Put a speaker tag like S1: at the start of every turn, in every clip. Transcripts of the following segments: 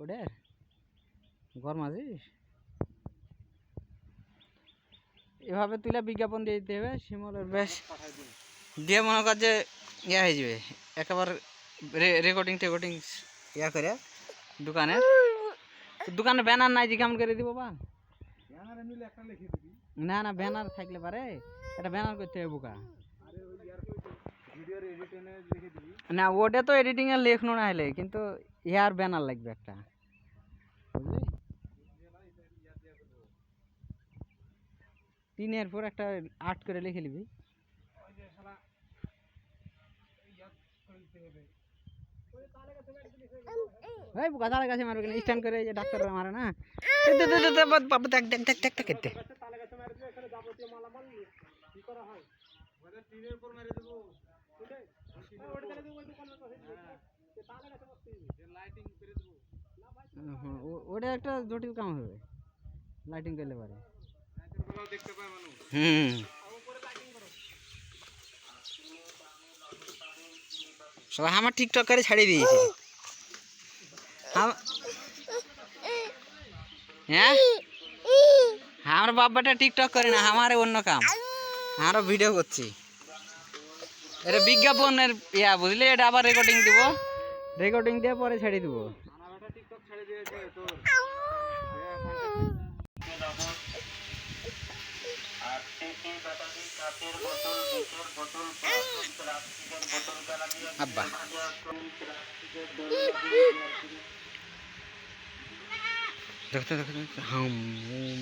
S1: ওটার ঘর মাঝিস এভাবে তুলে বিজ্ঞাপন দিয়ে দিতে হবে শিমলের বেশ। দিয়ে মনে কর যে ইয়া হয়ে যাবে একেবারে রেকর্ডিং টেকর্ডিং ইয়া করে দোকানে। দোকানে ব্যানার নাই যে কেমন করে দিব বা না না ব্যানার থাকলে পারে একটা ব্যানার করতে হবে বোকা। না ওটা তো এডিটিং এর লেখনো না হলে কিন্তু ইয়ার ব্যানার লাগবে একটা বুঝলি তিনের পর একটা আর্ট করে লিখে নিবি এই বোকা তালে কাছে মারবে কেন স্ট্যান্ড করে এই যে ডাক্তার মারে না এ দে, দে, দে, দে, বাবা, বাবা, দেখ দেখ দেখ দেখ দেখ এতে। হুম, ও- ওটা একটা জটিল কাম হবে। লাইটিং করলে পারে। হুম। সবাই আমার টিকটক করে ছাড়িয়ে দিয়েছে। হ্যাঁ? আমার বাবাটা টিকটক করে না আমার অন্য কাম। আরও ভিডিও করছি। এটা বিজ্ঞাপনের ইয়া, বুঝলি? এটা আবার রেকর্ডিং দিব। রেকর্ডিং দিয়ে পরে ছেড়ে দিব। দেখতে দেখতে হাম হুম।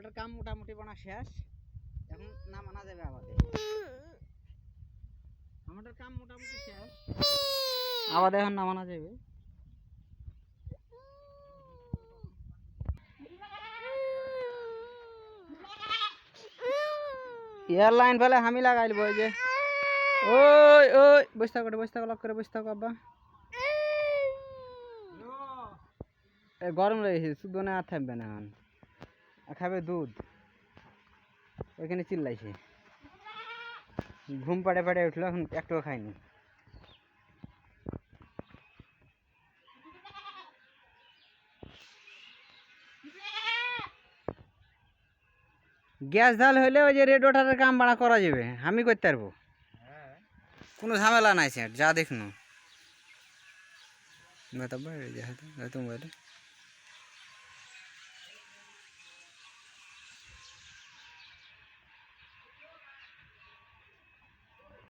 S1: আমাদের কাম মোটামুটি বানা শেষ। এখন নামানা যাবে আমাদের। আমাদের কাম মোটামুটি শেষ। আবার এখন নামানো যাবে। ইয়ার লাইন ফেলে আমি লাগাইল বই যে। ওই ওই, বসে থাকো বসে থাকো, লক করে বসে থাকো আব্বা। গরম লেগেছে, শুধু না থাকবে না এখন। খাবে দুধ। ওইখানে চিল্লাইছে। ঘুম পাড়ে পাড়ে উঠল, এখন একটুও খাইনি গ্যাস ঢাল হইলে ওই যে রেড ওয়াটারের কাম বাড়া করা যাবে। আমি করতে পারব। কোনো ঝামেলা নাই, স্যার, যা দেখুন। মোবাইলে